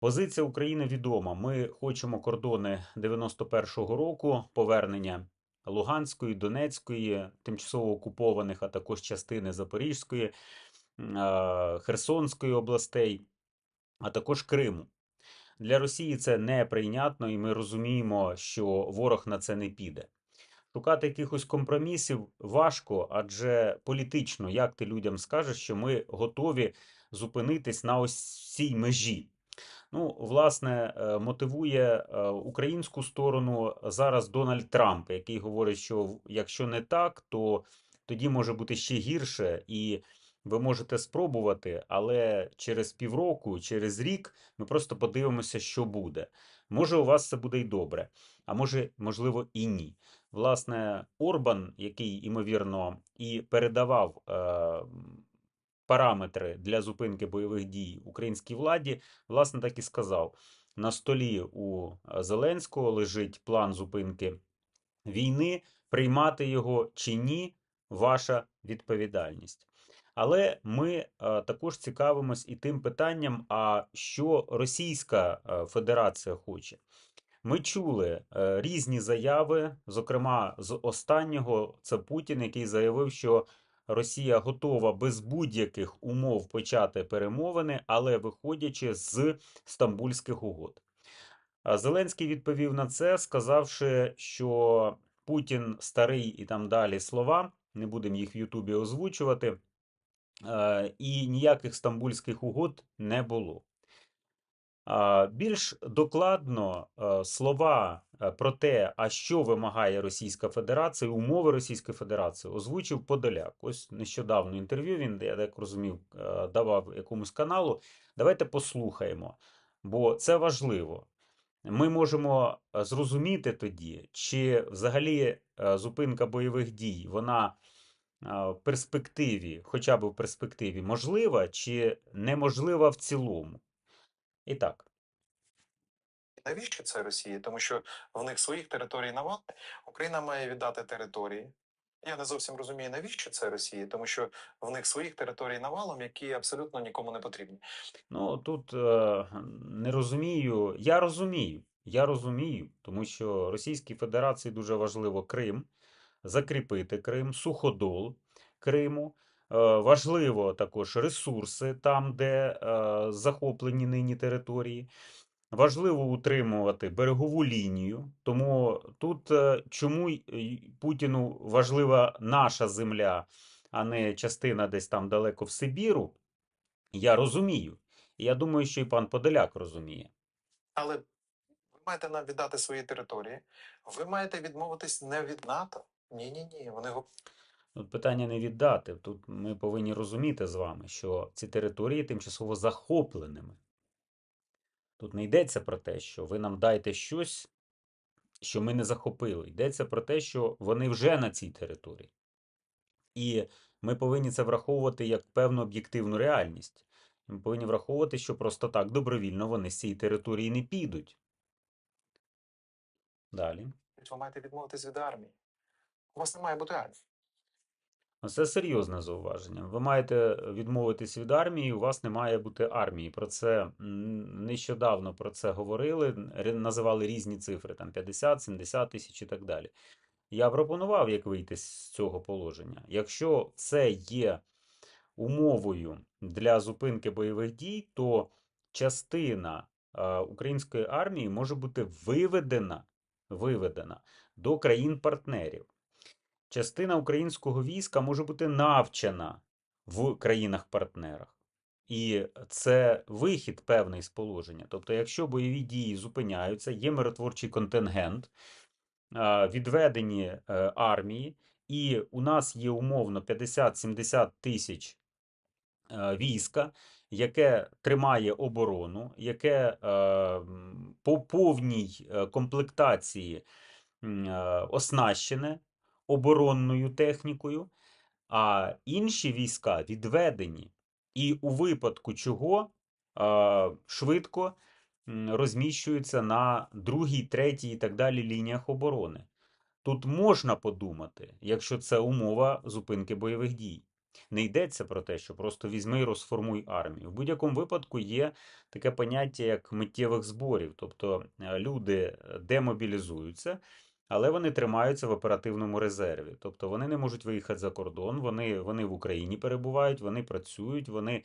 Позиція України відома. Ми хочемо кордони 91-го року, повернення Луганської, Донецької, тимчасово окупованих, а також частини Запорізької, Херсонської областей, а також Криму. Для Росії це неприйнятно, і ми розуміємо, що ворог на це не піде. Шукати якихось компромісів важко, адже політично, як ти людям скажеш, що ми готові зупинитись на ось цій межі. Ну, власне, е, мотивує е, українську сторону зараз Дональд Трамп, який говорить, що якщо не так, то тоді може бути ще гірше, і ви можете спробувати, але через півроку, через рік ми просто подивимося, що буде. Може, у вас це буде й добре, а може, можливо, і ні. Власне, Орбан, який, ймовірно, і передавав е, параметри для зупинки бойових дій українській владі, власне, так і сказав. На столі у е, Зеленського лежить план зупинки війни, приймати його чи ні, ваша відповідальність. Але ми е, також цікавимось і тим питанням, а що Російська е, Федерація хоче. Ми чули різні заяви, зокрема з останнього, це Путін, який заявив, що Росія готова без будь-яких умов почати перемовини, але виходячи з Стамбульських угод. Зеленський відповів на це, сказавши, що Путін старий і там далі слова, не будемо їх в Ютубі озвучувати, е, і ніяких стамбульських угод не було. Більш докладно е, слова е, про те, а що вимагає Російська Федерація, умови Російської Федерації, озвучив Подоляк. Ось нещодавно інтерв'ю він, я так розумів, е, давав якомусь каналу. Давайте послухаємо, бо це важливо. Ми можемо зрозуміти тоді, чи взагалі зупинка бойових дій, вона в перспективі, хоча б в перспективі, можлива, чи неможлива в цілому. І так. Навіщо це Росії? Тому що в них своїх територій навали. Україна має віддати території. Я не зовсім розумію, навіщо це Росії, тому що в них своїх територій навалом, які абсолютно нікому не потрібні. Ну, тут е, не розумію. Я розумію. Я розумію, тому що Російській Федерації дуже важливо Крим, закріпити Крим, суходол Криму. Е, важливо також ресурси там, де е, захоплені нині території. Важливо утримувати берегову лінію. Тому тут е, чому Путіну важлива наша земля, а не частина десь там далеко в Сибіру, я розумію. Я думаю, що і пан Подоляк розуміє. Але ви маєте нам віддати свої території. Ви маєте відмовитись не від НАТО. Ні, ні, ні. Вони Тут питання не віддати. Тут ми повинні розуміти з вами, що ці території тимчасово захопленими. Тут не йдеться про те, що ви нам дайте щось, що ми не захопили. Йдеться про те, що вони вже на цій території. І ми повинні це враховувати як певну об'єктивну реальність. Ми повинні враховувати, що просто так добровільно вони з цієї території не підуть. Далі. ви маєте відмовитись від армії. У вас не має бути армії. Це серйозне зауваження. Ви маєте відмовитись від армії, у вас не має бути армії. Про це нещодавно про це говорили, називали різні цифри, там 50, 70 тисяч і так далі. Я пропонував, як вийти з цього положення. Якщо це є умовою для зупинки бойових дій, то частина е, української армії може бути виведена, виведена до країн-партнерів. Частина українського війська може бути навчена в країнах-партнерах. І це вихід певний з положення. Тобто, якщо бойові дії зупиняються, є миротворчий контингент, відведені е, армії, і у нас є умовно 50-70 тисяч е, війська, яке тримає оборону, яке е, по повній комплектації оснащене оборонною технікою, а інші війська відведені. І у випадку чого е, швидко розміщуються на другій, третій і так далі лініях оборони. Тут можна подумати, якщо це умова зупинки бойових дій. Не йдеться про те, що просто візьми і розформуй армію. В будь-якому випадку є таке поняття, як миттєвих зборів. Тобто е, люди демобілізуються, але вони тримаються в оперативному резерві. Тобто вони не можуть виїхати за кордон, вони, вони в Україні перебувають, вони працюють, вони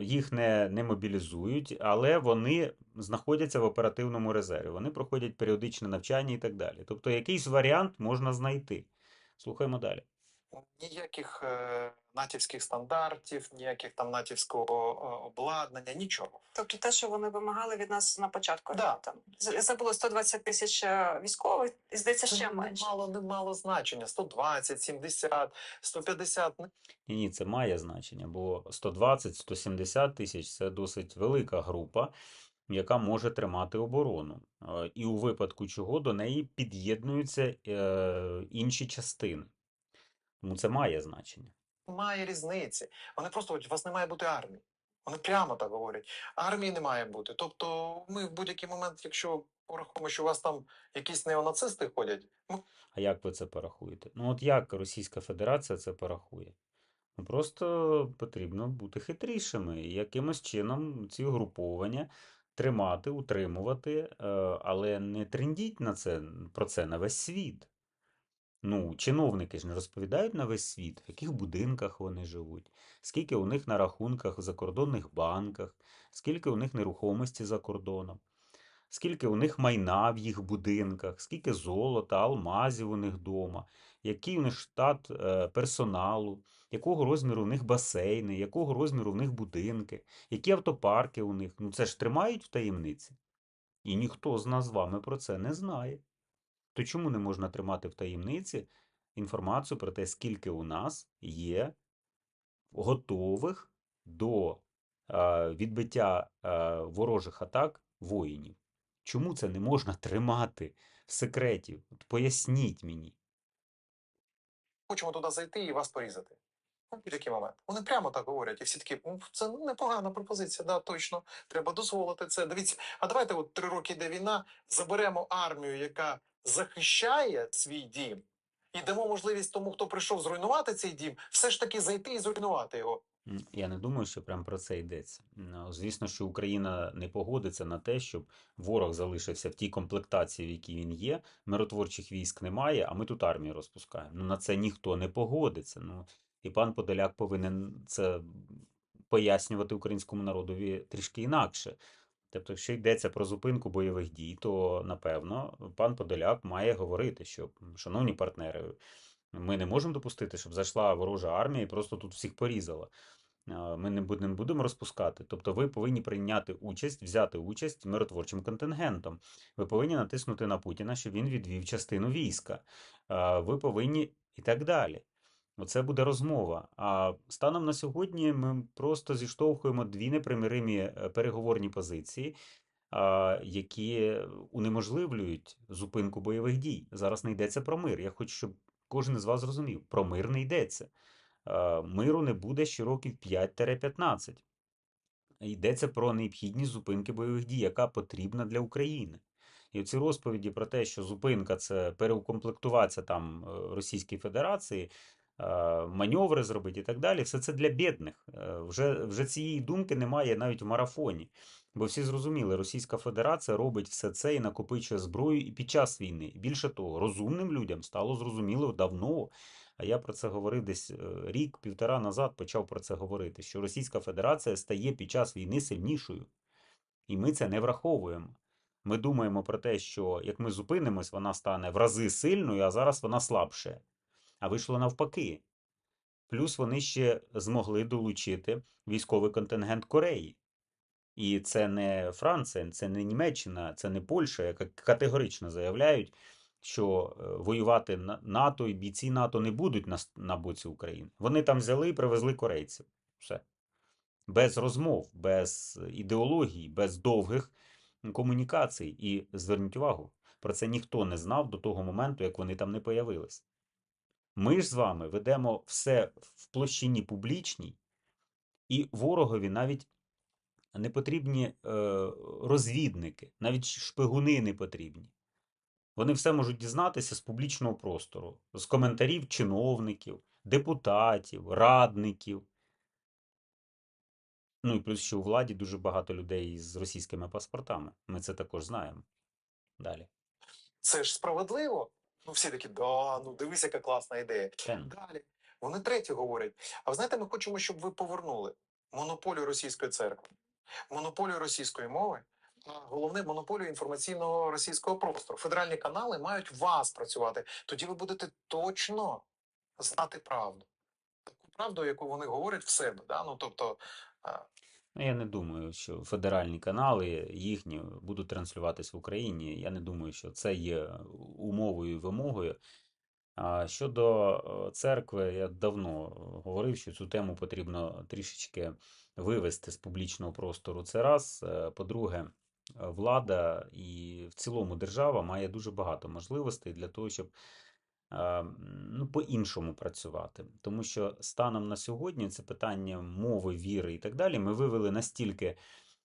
їх не, не мобілізують, але вони знаходяться в оперативному резерві. Вони проходять періодичне навчання і так далі. Тобто якийсь варіант можна знайти. Слухаємо далі. Ніяких е, натівських стандартів, ніяких там натівського е, обладнання, нічого. Тобто те, що вони вимагали від нас на початку Да. там з- це було 120 тисяч е, військових, і здається, ще Це не менше. мало, не мало значення. 120, 70, 150. ну, Ні, ні, це має значення, бо 120-170 тисяч це досить велика група, яка може тримати оборону. Е, І у випадку чого до неї під'єднуються е, інші частини. Тому це має значення. Немає різниці. Вони просто говорять, у вас не має бути армії. Вони прямо так говорять. Армії не має бути. Тобто, ми в будь-який момент, якщо порахуємо, що у вас там якісь неонацисти ходять, ми А як ви це порахуєте? Ну, от як Російська Федерація це порахує? Ну, просто потрібно бути хитрішими і якимось чином ці угруповання тримати, утримувати, е, але не трендіть на це, про це на весь світ. Ну, чиновники ж не розповідають на весь світ, в яких будинках вони живуть, скільки у них на рахунках в закордонних банках, скільки у них нерухомості за кордоном, скільки у них майна в їх будинках, скільки золота, алмазів у них вдома, який у них штат е, персоналу, якого розміру у них басейни, якого розміру в них будинки, які автопарки у них. Ну це ж тримають в таємниці. І ніхто з нас з вами про це не знає. То чому не можна тримати в таємниці інформацію про те, скільки у нас є готових до відбиття ворожих атак воїнів? Чому це не можна тримати в секреті? От поясніть мені. хочемо туди зайти і вас порізати. Ну, будь-який момент. Вони прямо так говорять, і всі такі, «Ну, це непогана пропозиція, да, точно, треба дозволити це. Дивіться, а давайте от три роки йде війна, заберемо армію, яка захищає свій дім, і дамо можливість тому, хто прийшов зруйнувати цей дім, все ж таки зайти і зруйнувати його. Я не думаю, що прям про це йдеться. Ну, Звісно, що Україна не погодиться на те, щоб ворог залишився в тій комплектації, в якій він є. Миротворчих військ немає, а ми тут армію розпускаємо. Ну на це ніхто не погодиться. Ну і пан Подоляк повинен це пояснювати українському народові трішки інакше. Тобто, якщо йдеться про зупинку бойових дій, то напевно пан Подоляк має говорити, що, шановні партнери, ми не можемо допустити, щоб зайшла ворожа армія і просто тут всіх порізала. Ми не будемо, розпускати. Тобто ви повинні прийняти участь, взяти участь миротворчим контингентом. Ви повинні натиснути на Путіна, щоб він відвів частину війська. Ви повинні і так далі. Оце буде розмова. А станом на сьогодні ми просто зіштовхуємо дві непримиримі е, переговорні позиції, які унеможливлюють зупинку бойових дій. Зараз не йдеться про мир. Я хочу, щоб кожен з вас зрозумів, про мир не йдеться. Миру не буде ще років 5-15. Йдеться про необхідність зупинки бойових дій, яка потрібна для України. І ці розповіді про те, що зупинка це переукомплектуватися там е, Російській Федерації, маневри зробити і так далі, все це для бідних. Вже, вже цієї думки немає навіть в марафоні. Бо всі зрозуміли, Російська Федерація робить все це і накопичує зброю і під час війни. Більше того, розумним людям стало зрозуміло давно. А я про це говорив десь е, рік-півтора назад почав про це говорити, що Російська Федерація стає під час війни сильнішою. І ми це не враховуємо. Ми думаємо про те, що як ми зупинимось, вона стане в рази сильною, а зараз вона слабше. А вийшло навпаки. Плюс вони ще змогли долучити військовий контингент Кореї. І це не Франція, це не Німеччина, це не Польща, яка категорично заявляють, що е, воювати НАТО і бійці НАТО не будуть на, на боці України. Вони там взяли і привезли корейців. Все. Без розмов, без ідеології, без довгих комунікацій. І зверніть увагу, про це ніхто не знав до того моменту, як вони там не появились. Ми ж з вами ведемо все в площині публічній, і ворогові навіть не потрібні е, розвідники, навіть шпигуни не потрібні. Вони все можуть дізнатися з публічного простору, з коментарів чиновників, депутатів, радників. Ну і плюс, що у владі дуже багато людей з російськими паспортами. Ми це також знаємо. Далі. Це ж справедливо. Ну всі такі, да, ну дивись, яка класна ідея. Ten. Далі. Вони третє говорять. А ви знаєте, ми хочемо, щоб ви повернули монополію російської церкви, монополію російської мови, головне монополію інформаційного російського простору. Федеральні канали мають вас працювати. Тоді ви будете точно знати правду. Таку правду, яку вони говорять в себе. Да? Ну, тобто, Я не думаю, що федеральні канали їхні будуть транслюватись в Україні. Я не думаю, що це є умовою і вимогою. А щодо е, церкви, я давно говорив, що цю тему потрібно трішечки вивести з публічного простору. Це раз. Е, По-друге, е, влада і в цілому держава має дуже багато можливостей для того, щоб е, ну, по-іншому працювати. Тому що станом на сьогодні це питання мови, віри і так далі. Ми вивели настільки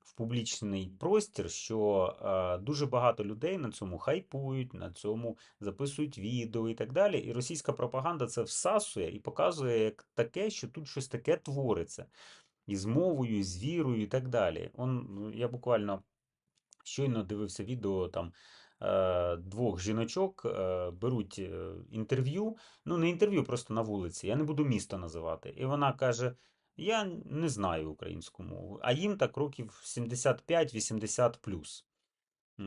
в публічний простір, що дуже багато людей на цьому хайпують, на цьому записують відео і так далі. І російська пропаганда це всасує і показує як таке, що тут щось таке твориться. І з мовою, і з вірою, і так далі. Он, ну, я буквально щойно дивився відео там. Е, Двох жіночок е, беруть е, інтерв'ю, ну не інтерв'ю, просто на вулиці. Я не буду місто називати. І вона каже: Я не знаю українську мову, а їм так років 75-80 плюс.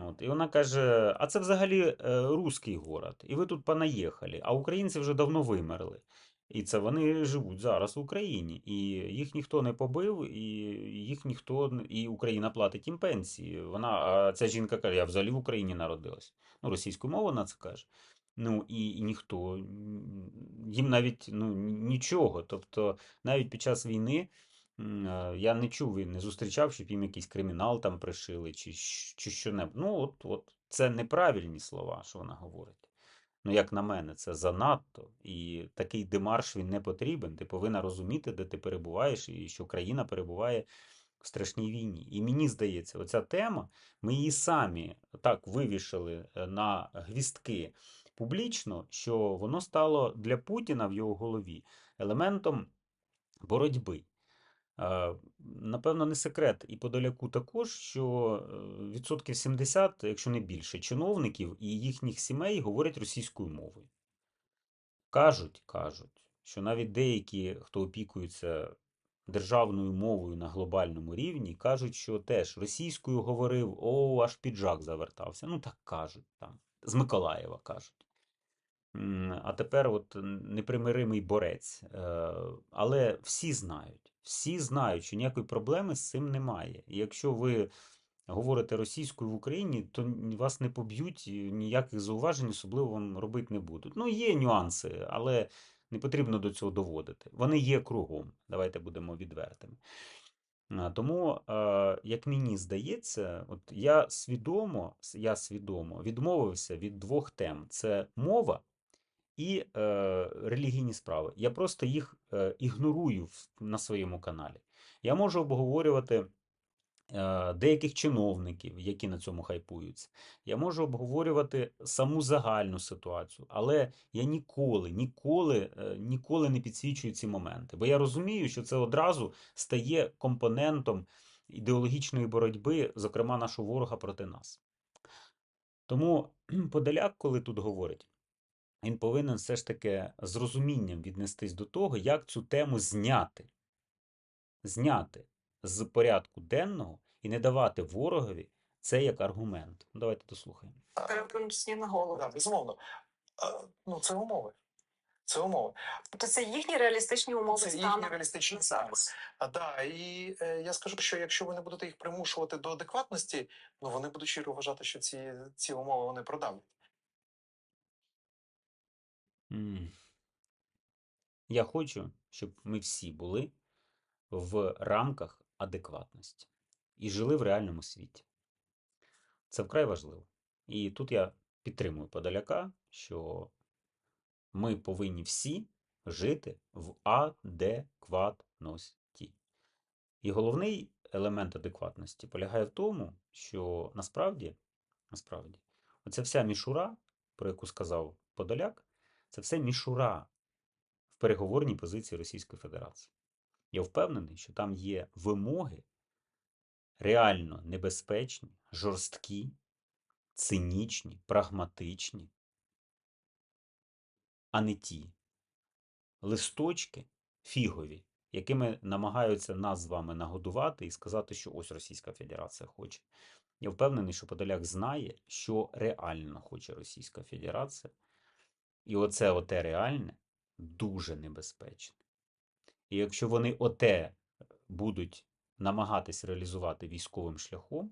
От. І вона каже: А це взагалі руський город, і ви тут понаїхали, а українці вже давно вимерли. І це вони живуть зараз в Україні, і їх ніхто не побив, і їх ніхто і Україна платить їм пенсії. Вона, а ця жінка каже, я взагалі в Україні народилась. Ну, російською мовою вона це каже. Ну і, і ніхто їм навіть ну, нічого. Тобто, навіть під час війни е, я не чув і не зустрічав, щоб їм якийсь кримінал там пришили, чи, чи що-небудь. Ну, от, от це неправильні слова, що вона говорить. Ну, як на мене, це занадто. І такий демарш він не потрібен. Ти повинна розуміти, де ти перебуваєш, і що країна перебуває в страшній війні. І мені здається, оця тема, ми її самі так вивішали е, на гвістки публічно, що воно стало для Путіна в його голові елементом боротьби. Е, Напевно, не секрет і Подоляку також, що е, відсотків 70, якщо не більше, чиновників і їхніх сімей говорять російською мовою. Кажуть, кажуть, що навіть деякі, хто опікується державною мовою на глобальному рівні, кажуть, що теж російською говорив, о, аж піджак завертався. Ну, так кажуть там. З Миколаєва кажуть. А тепер от непримиримий борець. Е, Але всі знають, всі знають, що ніякої проблеми з цим немає. І якщо ви говорите російською в Україні, то вас не поб'ють, ніяких зауважень особливо вам робити не будуть. Ну, є нюанси, але не потрібно до цього доводити. Вони є кругом. Давайте будемо відвертими. Тому, е, як мені здається, от я свідомо, я свідомо відмовився від двох тем: це мова і е, релігійні справи. Я просто їх е, ігнорую в- на своєму каналі. Я можу обговорювати е, деяких чиновників, які на цьому хайпуються. Я можу обговорювати саму загальну ситуацію, але я ніколи, ніколи, е, ніколи не підсвічую ці моменти. Бо я розумію, що це одразу стає компонентом ідеологічної боротьби, зокрема нашого ворога проти нас. Тому Подоляк, коли тут говорить, він повинен все ж таки з розумінням віднестись до того, як цю тему зняти. Зняти з порядку денного і не давати ворогові це як аргумент. Ну, Давайте дослухаємо. а, на голову. да, безумовно. А, Ну, це умови. Це умови. Тобто це їхні реалістичні умови Це їхні реалістичні умови. А да, і е, я скажу, що якщо ви не будете їх примушувати до адекватності, ну вони будуть щиро вважати, що ці, ці умови вони продавлять. Я хочу, щоб ми всі були в рамках адекватності і жили в реальному світі. Це вкрай важливо. І тут я підтримую Подоляка, що ми повинні всі жити в адекватності. І головний елемент адекватності полягає в тому, що насправді, насправді, оця вся мішура, про яку сказав Подоляк, це все мішура в переговорній позиції Російської Федерації. Я впевнений, що там є вимоги реально небезпечні, жорсткі, цинічні, прагматичні, а не ті листочки фігові, якими намагаються нас з вами нагодувати і сказати, що ось Російська Федерація хоче. Я впевнений, що Подоляк знає, що реально хоче Російська Федерація. І оце оте реальне дуже небезпечне. І якщо вони оте будуть намагатись реалізувати військовим шляхом,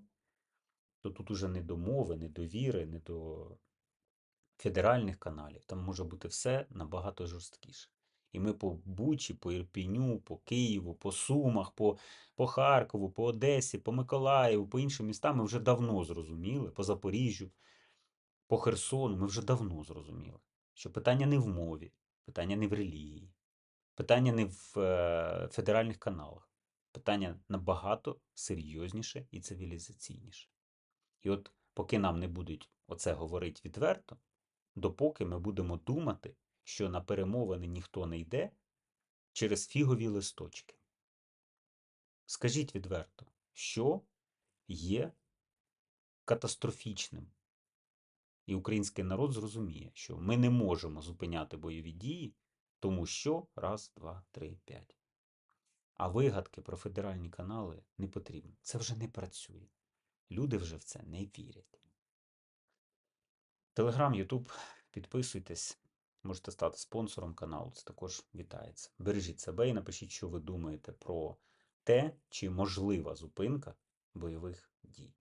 то тут уже не до мови, не до віри, не до федеральних каналів. Там може бути все набагато жорсткіше. І ми по Бучі, по Ірпіню, по Києву, по Сумах, по, по Харкову, по Одесі, по Миколаєву, по іншим містам ми вже давно зрозуміли, по Запоріжжю, по Херсону, ми вже давно зрозуміли, що питання не в мові, питання не в релігії, питання не в е, федеральних каналах. Питання набагато серйозніше і цивілізаційніше. І от поки нам не будуть оце говорити відверто, допоки ми будемо думати, що на перемовини ніхто не йде через фігові листочки. Скажіть відверто, що є катастрофічним. І український народ зрозуміє, що ми не можемо зупиняти бойові дії, тому що раз, два, три, п'ять. А вигадки про федеральні канали не потрібні. Це вже не працює. Люди вже в це не вірять. Телеграм, Ютуб, підписуйтесь. Можете стати спонсором каналу, це також вітається. Бережіть себе і напишіть, що ви думаєте про те, чи можлива зупинка бойових дій.